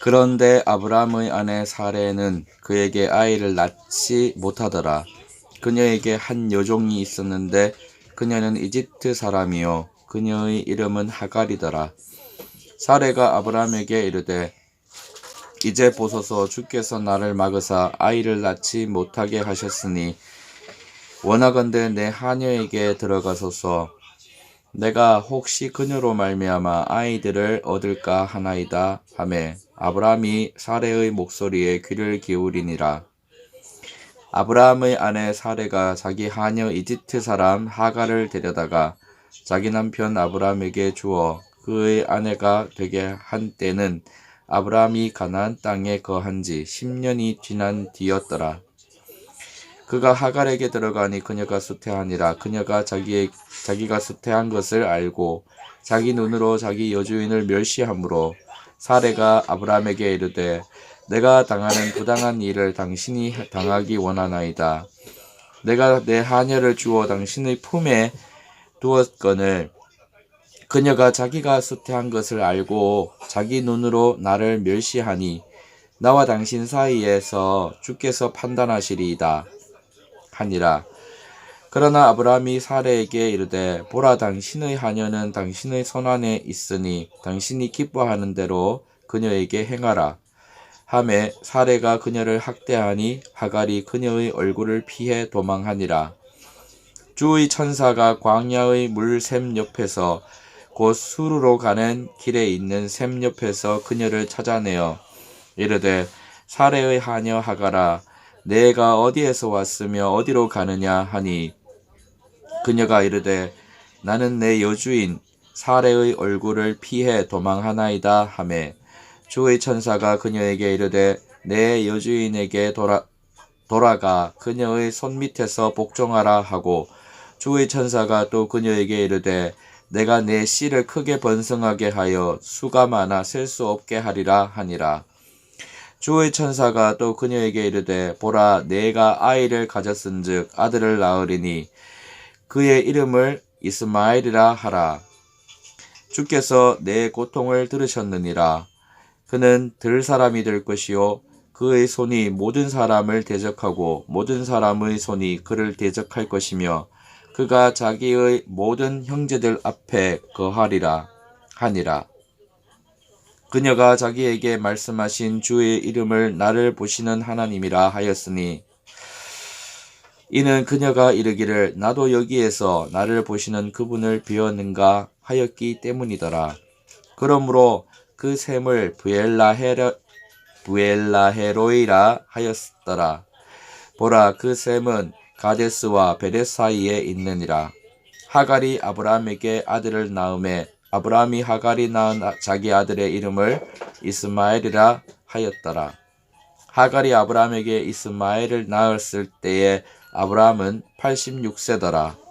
그런데 아브라함의 아내 사레는 그에게 아이를 낳지 못하더라. 그녀에게 한 여종이 있었는데 그녀는 이집트 사람이요. 그녀의 이름은 하갈이더라. 사레가 아브라함에게 이르되 이제 보소서. 주께서 나를 막으사 아이를 낳지 못하게 하셨으니 원하건대 내 하녀에게 들어가소서. 내가 혹시 그녀로 말미암아 아이들을 얻을까 하나이다. 하매 아브라함이 사레의 목소리에 귀를 기울이니라 아브라함의 아내 사레가 자기 하녀 이집트 사람 하갈을 데려다가 자기 남편 아브라함에게 주어 그의 아내가 되게 한 때는 아브라함이 가나안 땅에 거한 지 10년이 지난 뒤였더라. 그가 하갈에게 들어가니 그녀가 수태하니라 그녀가 자기의 자기가 수태한 것을 알고 자기 눈으로 자기 여주인을 멸시하므로 사레가 아브라함에게 이르되 내가 당하는 부당한 일을 당신이 당하기 원하나이다. 내가 내 하녀를 주어 당신의 품에 두었거늘 그녀가 자기가 수태한 것을 알고 자기 눈으로 나를 멸시하니 나와 당신 사이에서 주께서 판단하시리이다 하니라. 그러나 아브라함이 사레에게 이르되 보라 당신의 하녀는 당신의 손안에 있으니 당신이 기뻐하는 대로 그녀에게 행하라. 함에 사레가 그녀를 학대하니 하갈이 그녀의 얼굴을 피해 도망하니라. 주의 천사가 광야의 물샘 옆에서 곧 수르로 가는 길에 있는 샘 옆에서 그녀를 찾아내어 이르되 사레의 하녀 하가라 내가 어디에서 왔으며 어디로 가느냐 하니 그녀가 이르되 나는 내 여주인 사레의 얼굴을 피해 도망하나이다 하매 주의 천사가 그녀에게 이르되 내 여주인에게 돌아 돌아가 그녀의 손 밑에서 복종하라 하고 주의 천사가 또 그녀에게 이르되 내가 내 씨를 크게 번성하게 하여 수가 많아 셀 수 없게 하리라 하니라. 주의 천사가 또 그녀에게 이르되 보라 내가 아이를 가졌은즉 아들을 낳으리니 그의 이름을 이스마엘이라 하라. 주께서 내 고통을 들으셨느니라. 그는 들 사람이 될 것이요 그의 손이 모든 사람을 대적하고 모든 사람의 손이 그를 대적할 것이며 그가 자기의 모든 형제들 앞에 거하리라 하니라. 그녀가 자기에게 말씀하신 주의 이름을 나를 보시는 하나님이라 하였으니 이는 그녀가 이르기를 나도 여기에서 나를 보시는 그분을 비웠는가 하였기 때문이더라. 그러므로 그 샘을 부엘라헤르 부엘라헤로이라 하였더라. 보라 그 샘은 가데스와 베레 사이에 있느니라. 하갈이 아브라함에게 아들을 낳음에 아브라함이 하갈이 낳은 자기 아들의 이름을 이스마엘이라 하였더라. 하갈이 아브라함에게 이스마엘을 낳았을 때에 아브라함은 86세더라.